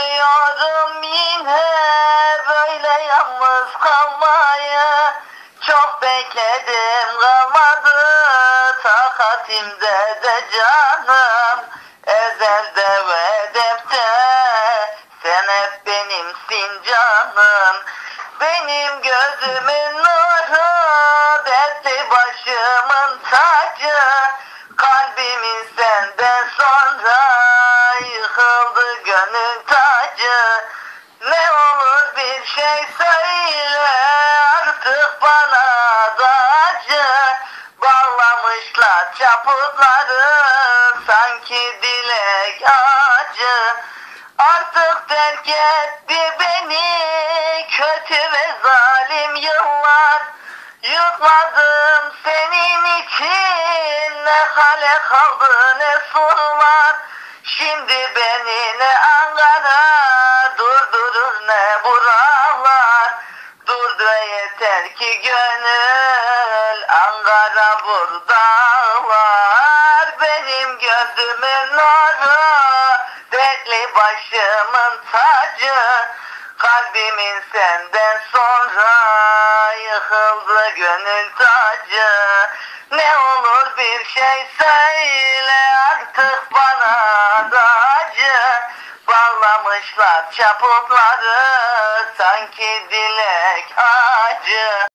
Düşünüyorum yine böyle yalnız kalmayı Çok bekledim kalmadı takatimde de canım. Ezelde ve edepte sen hep benimsin canım. Benim gözümün nuru dertli başımın tacı. Kalbimin senden sonra yıkıldı gönül tacı. Ne olur bir şey söyle Artık bana da acı. Bağlamışlar çaputları Sanki dilek ağacı Artık terk etti beni Kötü ve zalim yıllar. Yıkmadım senin için Ne hale kaldı ne surlar. Şimdi beni Ne buralar Durdu yeter ki gönül. Ankara buradalar Benim gözümün nuru Dertli başımın tacı. Kalbimin senden sonra Yıkıldı gönül tacı. Ne olur bir şey söyle Artık bana da acı Bağlamışlar çaputları. Sanki dilek ağacı